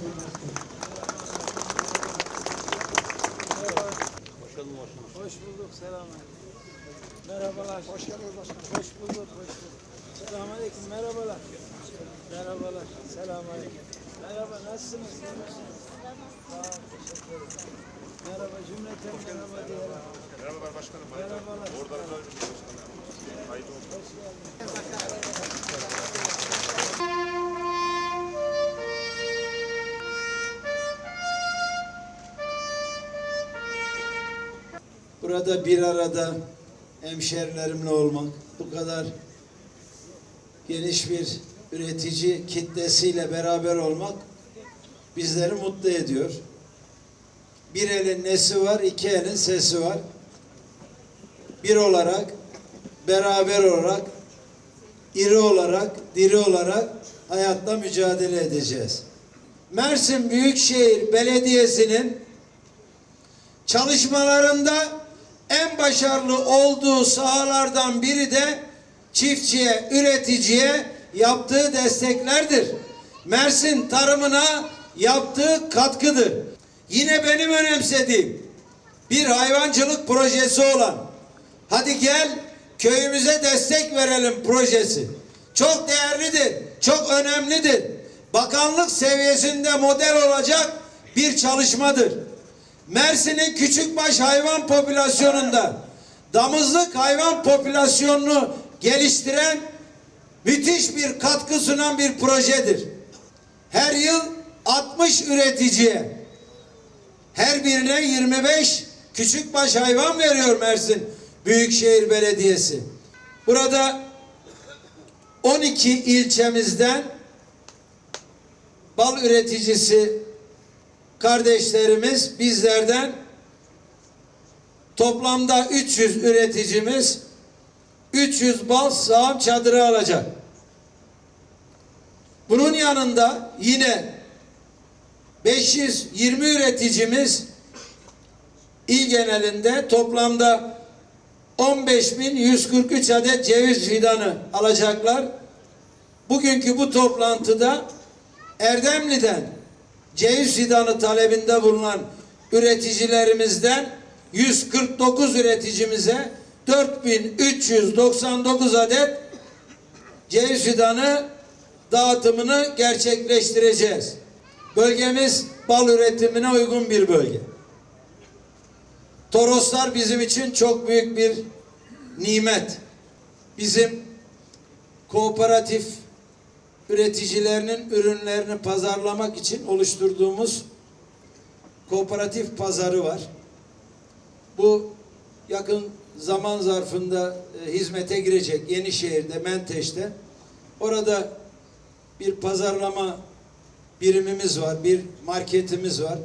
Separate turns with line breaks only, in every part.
Hoş bulduk, selamünaleyküm. Merhabalar. Hoş geldiniz başkanım. Hoş bulduk, hoş bulduk. Selamünaleyküm, merhabalar. Merhabalar, selamünaleyküm. Merhaba, nasılsınız? Sağ olun, teşekkür ederim. Merhaba, cümleten merhaba diyelim.
Merhabalar başkanım.
Merhabalar.
Orada da başkanım. Hayırlı olsun.
Hoş geldiniz. Burada bir arada hemşerilerimle olmak, bu kadar geniş bir üretici kitlesiyle beraber olmak bizleri mutlu ediyor. Bir elin nesi var, iki elin sesi var. Bir olarak, beraber olarak, iri olarak, diri olarak hayatta mücadele edeceğiz. Mersin Büyükşehir Belediyesi'nin çalışmalarında en başarılı olduğu sahalardan biri de çiftçiye, üreticiye yaptığı desteklerdir. Mersin tarımına yaptığı katkıdır. Yine benim önemsediğim bir hayvancılık projesi olan hadi gel köyümüze destek verelim projesi. Çok değerlidir, çok önemlidir. Bakanlık seviyesinde model olacak bir çalışmadır. Mersin'in küçükbaş hayvan popülasyonunda damızlık hayvan popülasyonunu geliştiren müthiş bir katkı sunan bir projedir. Her yıl 60 üreticiye her birine 25 küçükbaş hayvan veriyor Mersin Büyükşehir Belediyesi. Burada 12 ilçemizden bal üreticisi kardeşlerimiz bizlerden toplamda 300 üreticimiz 300 bal sağım çadırı alacak. Bunun yanında yine 520 üreticimiz il genelinde toplamda 15.143 adet ceviz fidanı alacaklar. Bugünkü bu toplantıda Erdemli'den ceviz fidanı talebinde bulunan üreticilerimizden 149 üreticimize 4399 adet ceviz fidanı dağıtımını gerçekleştireceğiz. Bölgemiz bal üretimine uygun bir bölge. Toroslar bizim için çok büyük bir nimet. Bizim kooperatif üreticilerinin ürünlerini pazarlamak için oluşturduğumuz kooperatif pazarı var. Bu yakın zaman zarfında e, hizmete girecek Yenişehir'de, Menteş'te. Orada bir pazarlama birimimiz var, bir marketimiz var.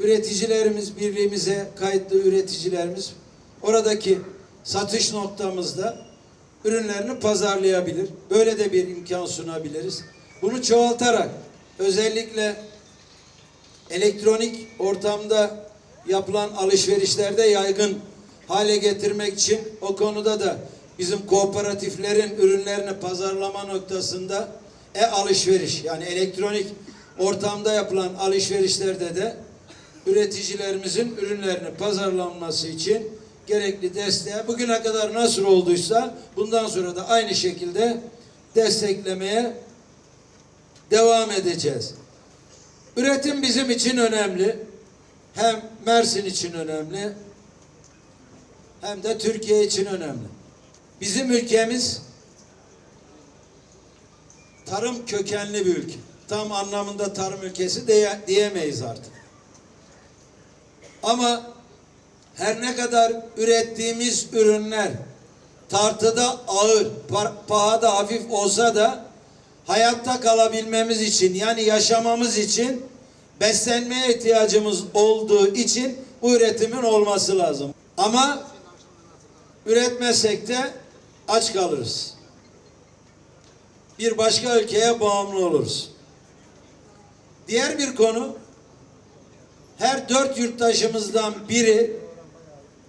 Üreticilerimiz birliğimize kayıtlı üreticilerimiz oradaki satış noktamızda ürünlerini pazarlayabilir. Böyle de bir imkan sunabiliriz. Bunu çoğaltarak özellikle elektronik ortamda yapılan alışverişlerde yaygın hale getirmek için o konuda da bizim kooperatiflerin ürünlerini pazarlama noktasında e-alışveriş yani elektronik ortamda yapılan alışverişlerde de üreticilerimizin ürünlerini pazarlanması için gerekli desteğe bugüne kadar nasıl olduysa bundan sonra da aynı şekilde desteklemeye devam edeceğiz. Üretim bizim için önemli. Hem Mersin için önemli hem de Türkiye için önemli. Bizim ülkemiz tarım kökenli bir ülke. Tam anlamında tarım ülkesi diye, diyemeyiz artık. Ama her ne kadar ürettiğimiz ürünler tartıda ağır, pa- pahada hafif olsa da hayatta kalabilmemiz için yani yaşamamız için beslenmeye ihtiyacımız olduğu için bu üretimin olması lazım. Ama üretmezsek de aç kalırız. Bir başka ülkeye bağımlı oluruz. Diğer bir konu her dört yurttaşımızdan biri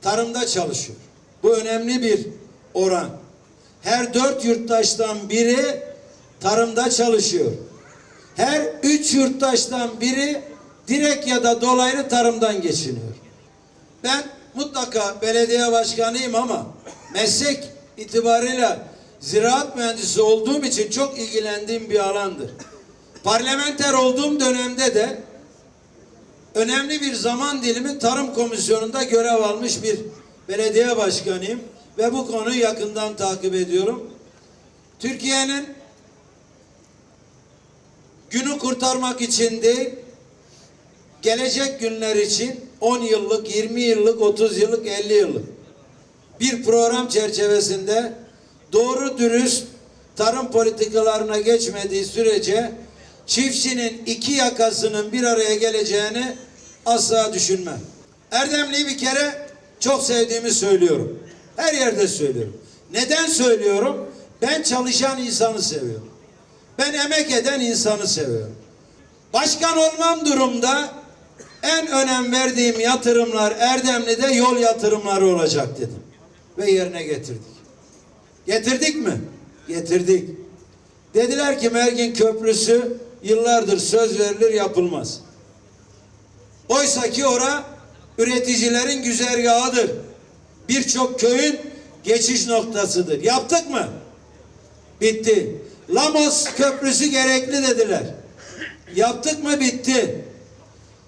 tarımda çalışıyor. Bu önemli bir oran. Her dört yurttaştan biri tarımda çalışıyor. Her üç yurttaştan biri direkt ya da dolaylı tarımdan geçiniyor. Ben mutlaka belediye başkanıyım ama meslek itibarıyla ziraat mühendisi olduğum için çok ilgilendiğim bir alandır. Parlamenter olduğum dönemde de önemli bir zaman dilimi tarım komisyonunda görev almış bir belediye başkanıyım ve bu konuyu yakından takip ediyorum. Türkiye'nin günü kurtarmak için değil, gelecek günler için 10 yıllık, 20 yıllık, 30 yıllık, 50 yıllık bir program çerçevesinde doğru dürüst tarım politikalarına geçmediği sürece çiftçinin iki yakasının bir araya geleceğini asla düşünmem. Erdemli'yi bir kere çok sevdiğimi söylüyorum. Her yerde söylüyorum. Neden söylüyorum? Ben çalışan insanı seviyorum. Ben emek eden insanı seviyorum. Başkan olmam durumda en önem verdiğim yatırımlar Erdemli'de yol yatırımları olacak dedim. Ve yerine getirdik. Getirdik mi? Getirdik. Dediler ki Mergin Köprüsü yıllardır söz verilir yapılmaz. Oysa ki ora üreticilerin güzergahıdır. Birçok köyün geçiş noktasıdır. Yaptık mı? Bitti. Lamos Köprüsü gerekli dediler. Yaptık mı? Bitti.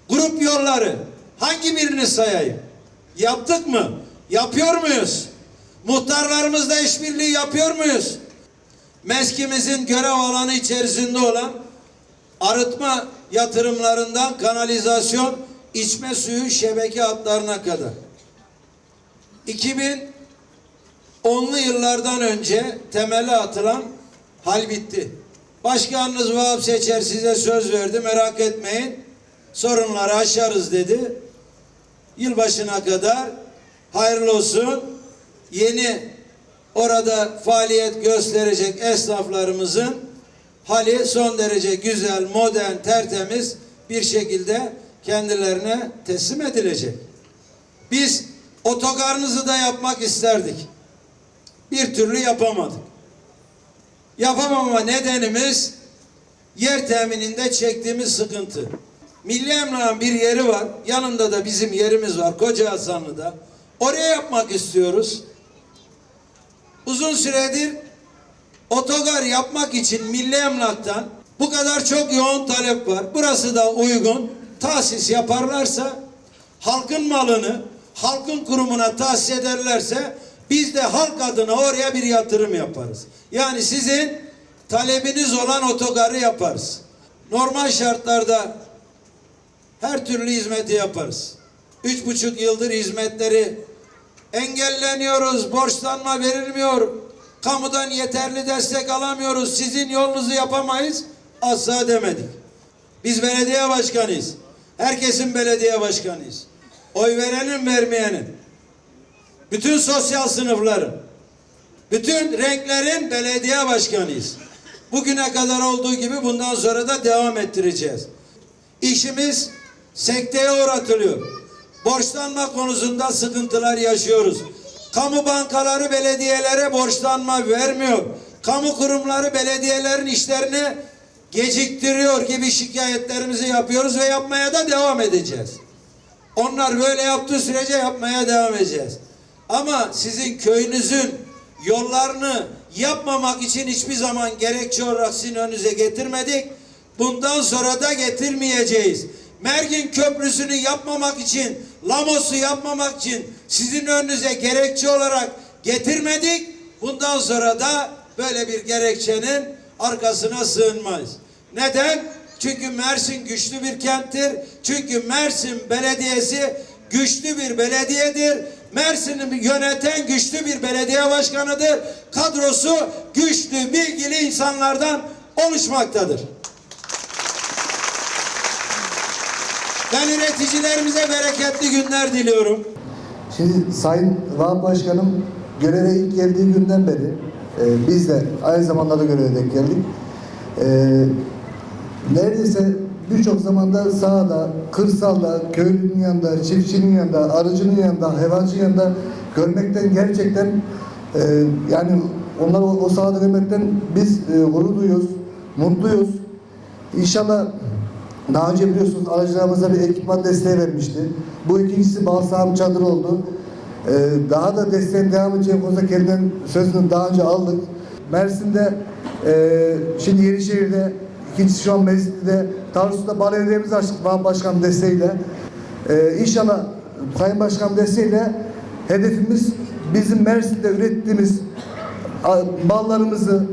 Grup yolları hangi birini sayayım? Yaptık mı? Yapıyor muyuz? Muhtarlarımızla işbirliği yapıyor muyuz? Meskimizin görev alanı içerisinde olan arıtma yatırımlarından kanalizasyon, içme suyu şebeke hatlarına kadar. 2010'lu yıllardan önce temeli atılan hal bitti. Başkanınız Vahap Seçer size söz verdi merak etmeyin sorunları aşarız dedi. Yılbaşına kadar hayırlı olsun. Yeni orada faaliyet gösterecek esnaflarımızın hali son derece güzel, modern, tertemiz bir şekilde kendilerine teslim edilecek. Biz otogarınızı da yapmak isterdik. Bir türlü yapamadık. Yapamama nedenimiz yer temininde çektiğimiz sıkıntı. Milli Emlak'ın bir yeri var. Yanında da bizim yerimiz var. Koca Hasanlı'da. Oraya yapmak istiyoruz. Uzun süredir otogar yapmak için Milli Emlak'tan bu kadar çok yoğun talep var. Burası da uygun. Tahsis yaparlarsa halkın malını halkın kurumuna tahsis ederlerse biz de halk adına oraya bir yatırım yaparız. Yani sizin talebiniz olan otogarı yaparız. Normal şartlarda her türlü hizmeti yaparız. Üç buçuk yıldır hizmetleri engelleniyoruz, borçlanma verilmiyor, kamudan yeterli destek alamıyoruz, sizin yolunuzu yapamayız, asla demedik. Biz belediye başkanıyız. Herkesin belediye başkanıyız. Oy verenin vermeyenin. Bütün sosyal sınıfların, bütün renklerin belediye başkanıyız. Bugüne kadar olduğu gibi bundan sonra da devam ettireceğiz. İşimiz sekteye uğratılıyor. Borçlanma konusunda sıkıntılar yaşıyoruz. Kamu bankaları belediyelere borçlanma vermiyor. Kamu kurumları belediyelerin işlerini geciktiriyor gibi şikayetlerimizi yapıyoruz ve yapmaya da devam edeceğiz. Onlar böyle yaptığı sürece yapmaya devam edeceğiz. Ama sizin köyünüzün yollarını yapmamak için hiçbir zaman gerekçe olarak sizin önünüze getirmedik. Bundan sonra da getirmeyeceğiz. Mergin Köprüsü'nü yapmamak için, Lamos'u yapmamak için sizin önünüze gerekçe olarak getirmedik. Bundan sonra da böyle bir gerekçenin arkasına sığınmayız. Neden? Çünkü Mersin güçlü bir kenttir. Çünkü Mersin Belediyesi güçlü bir belediyedir. Mersin'i yöneten güçlü bir belediye başkanıdır. Kadrosu güçlü, bilgili insanlardan oluşmaktadır. Ben üreticilerimize bereketli günler diliyorum.
Şimdi Sayın Vahap Başkanım göreve ilk geldiği günden beri e, biz de aynı zamanda da göreve denk geldik. E, neredeyse birçok zamanda sahada, kırsalda, köylünün yanında, çiftçinin yanında, arıcının yanında, hayvancının yanında görmekten gerçekten e, yani onları o, o sahada görmekten biz e, gurur duyuyoruz, mutluyuz. İnşallah daha önce biliyorsunuz aracılarımıza bir ekipman desteği vermişti. Bu ikincisi bal sağım çadır oldu. Ee, daha da desteğin devam edeceği konusunda kendinden sözünü daha önce aldık. Mersin'de, e, şimdi Yenişehir'de, ikincisi şu an Mezitli'de, Tarsus'ta bal evlerimizi açtık Van Başkan desteğiyle. Ee, inşallah Sayın Başkan desteğiyle hedefimiz bizim Mersin'de ürettiğimiz ballarımızı,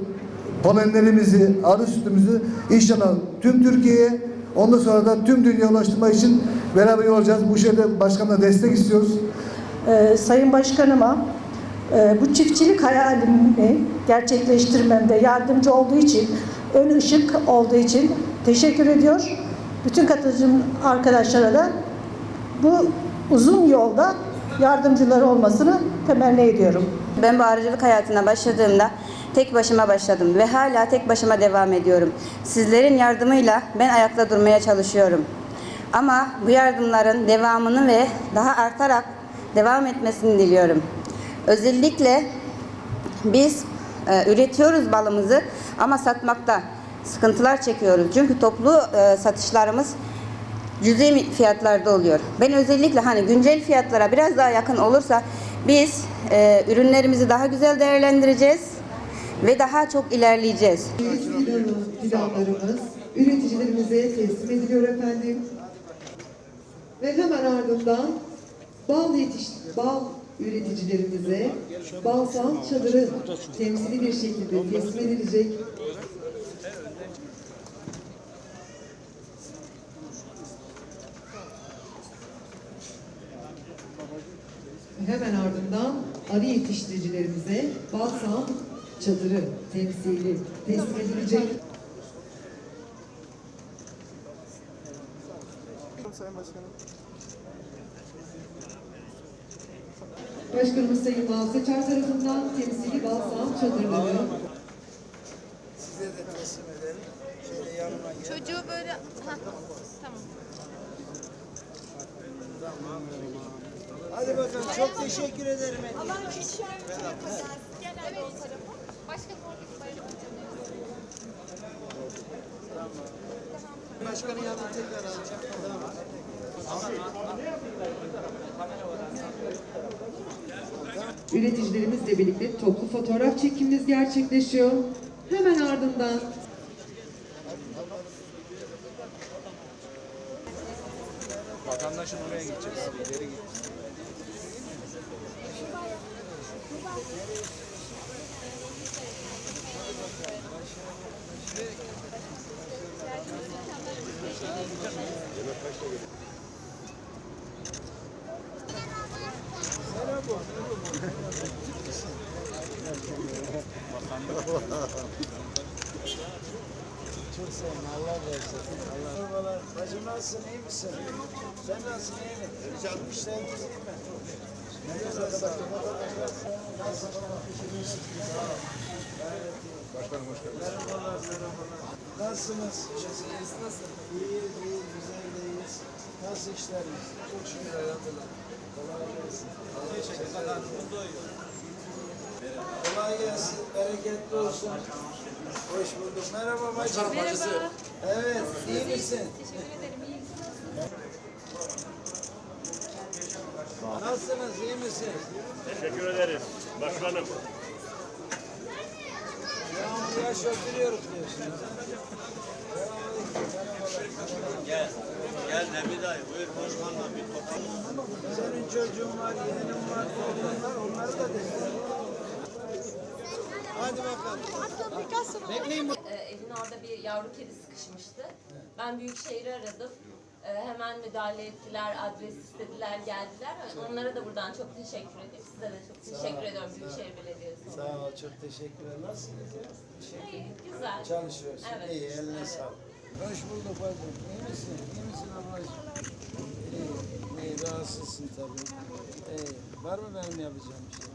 polenlerimizi, arı sütümüzü inşallah tüm Türkiye'ye ondan sonra da tüm dünya ulaştırma için beraber olacağız. Bu şeyde başkanla destek istiyoruz.
Ee, Sayın Başkanıma e, bu çiftçilik hayalimi gerçekleştirmemde yardımcı olduğu için, ön ışık olduğu için teşekkür ediyor. Bütün katılımcı arkadaşlara da bu uzun yolda yardımcıları olmasını temenni ediyorum.
Ben bu arıcılık hayatına başladığımda tek başıma başladım ve hala tek başıma devam ediyorum. Sizlerin yardımıyla ben ayakta durmaya çalışıyorum. Ama bu yardımların devamını ve daha artarak devam etmesini diliyorum. Özellikle biz e, üretiyoruz balımızı ama satmakta sıkıntılar çekiyoruz. Çünkü toplu e, satışlarımız cüzi fiyatlarda oluyor. Ben özellikle hani güncel fiyatlara biraz daha yakın olursa biz e, ürünlerimizi daha güzel değerlendireceğiz ve daha çok ilerleyeceğiz.
Fidanlarımız üreticilerimize teslim ediliyor efendim. Ve hemen ardından bal yetiş bal üreticilerimize balsam çadırı temsili bir şekilde teslim edilecek. Hemen ardından arı yetiştiricilerimize balsam çadırı temsili teslim edilecek. Başkanımız Sayın Mahmut Seçer tarafından temsili balsam çadırları
Size de teslim edelim. Şöyle yanıma gel.
Çocuğu böyle... Hah, tamam.
Hadi bakalım çok teşekkür ederim.
Bu tarafa gelsin. Genelde o tarafa. Başka oradaki bayrağı
Başkanın yanına tekrar alacağım. Tamam.
üreticilerimizle birlikte toplu fotoğraf çekimimiz gerçekleşiyor. Hemen ardından
Vatandaşın oraya gideceğiz. İleri git.
Çok olun. Allah versin. Allah. Merhabalar. Bacım nasılsın? iyi misin? Sen nasılsın? iyi mi? İşleriniz iyi mi? Güzel sağ olun. Nasılsın?
Başkanım hoş geldiniz.
Merhabalar, merhabalar. Nasılsınız? İyiyiz, nasıl? İyiyiz, iyiyiz, güzel de iyiyiz. Nasıl işleriniz? Çok şükür elhamdülillah. Kolay gelsin. Teşekkür ederim. Kolay gelsin, bereketli olsun. Hoş bulduk. Merhaba bacım.
Merhaba.
Evet, iyi misin?
Teşekkür ederim. İyiyim.
Nasılsınız, iyi misiniz?
Teşekkür ederiz başkanım.
Oturuyoruz diyorsunuz.
Gel. Gel Nebi dayı buyur başkanla bir toplantı.
Senin çocuğun var, yeğenin var, oğlun var, onları da destek. Hadi bakalım.
Ee, evin orada bir yavru kedi sıkışmıştı. Ben Büyükşehir'i aradım. Ee, hemen müdahale ettiler, adres istediler, geldiler. Onlara da buradan çok teşekkür edeyim. Size de çok teşekkür ediyorum Büyükşehir Belediyesi.
Sağ ol, çok teşekkürler. Nasılsınız ya? Teşekkür
İyi, güzel.
Çalışıyorsun.
Evet.
İyi, eline sağlık. Hoş bulduk bacım. İyi misin? İyi misin ablacığım? İyi, iyi. Rahatsızsın tabii. İyi. Var mı benim yapacağım bir şey?